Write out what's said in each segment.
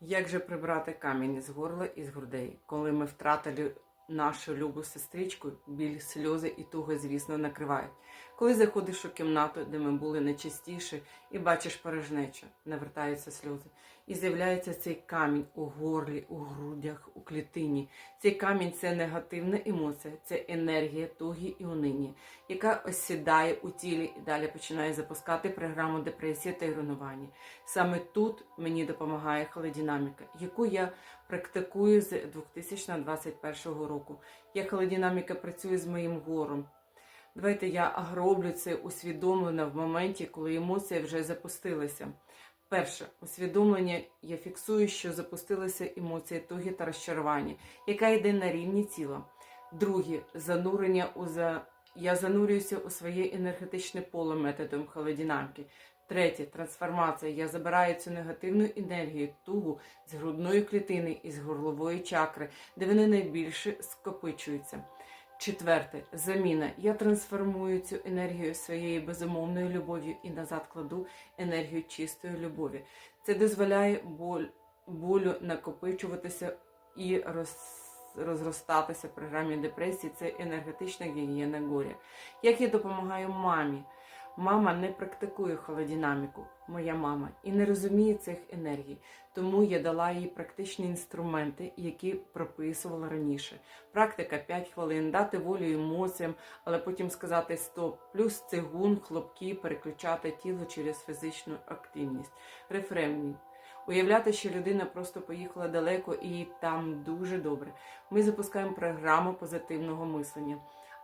Як же прибрати камінь з горла і з грудей, коли ми втратили нашу любу сестричку, біль, сльози і туго, звісно, накривають. Коли заходиш у кімнату, де ми були найчастіше, і бачиш порожнечу, навертаються сльози. І з'являється цей камінь у горлі, у грудях, у клітині. Цей камінь це негативна емоція, це енергія туги і унині, яка осідає у тілі і далі починає запускати програму депресії та іронування. Саме тут мені допомагає холодинаміка, яку я практикую з 2021 року. Як холодинаміка працює з моїм гором. Давайте я роблю це усвідомлено в моменті, коли емоція вже запустилася. Перше, усвідомлення я фіксую, що запустилася емоція туги та розчарування, яка йде на рівні тіла. Друге, занурення у за... я занурююся у своє енергетичне поле методом холодинамки. Третє трансформація. Я забираю цю негативну енергію, тугу з грудної клітини і з горлової чакри, де вони найбільше скопичуються. Четверте заміна. Я трансформую цю енергію своєю безумовною любов'ю і назад кладу енергію чистої любові. Це дозволяє боль, болю накопичуватися і роз, розростатися в програмі депресії. Це енергетична гігієна горя. Як я допомагаю мамі? Мама не практикує холодинаміку, моя мама, і не розуміє цих енергій. Тому я дала їй практичні інструменти, які прописувала раніше. Практика 5 хвилин, дати волю емоціям, але потім сказати стоп, плюс цигун, хлопки, переключати тіло через фізичну активність. Рефремні. Уявляти, що людина просто поїхала далеко і там дуже добре. Ми запускаємо програму позитивного мислення.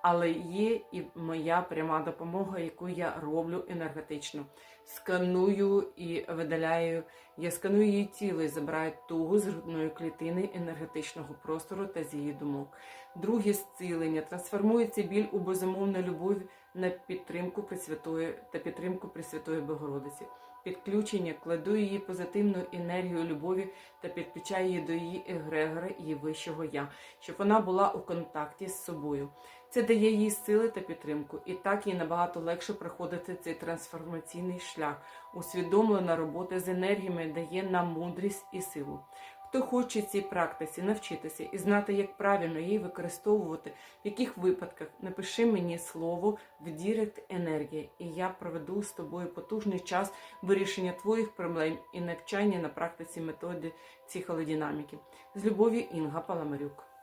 Але є і моя пряма допомога, яку я роблю енергетично. Сканую і видаляю. Я сканую її тіло і забираю тугу з грудної клітини енергетичного простору та з її думок. Друге зцілення трансформується біль у безумовну любов на підтримку Пресвятої та підтримку Пресвятої Богородиці. Підключення кладу її позитивну енергію любові та підключаю її до її егрегора, її вищого я, щоб вона була у контакті з собою. Це дає їй сили та підтримку, і так їй набагато легше проходити цей трансформаційний шлях. Усвідомлена робота з енергіями дає нам мудрість і силу. Хто хоче цій практиці навчитися і знати, як правильно її використовувати, в яких випадках, напиши мені слово в Дірект енергія, і я проведу з тобою потужний час вирішення твоїх проблем і навчання на практиці методи психолодинаміки. З любов'ю Інга Паламарюк.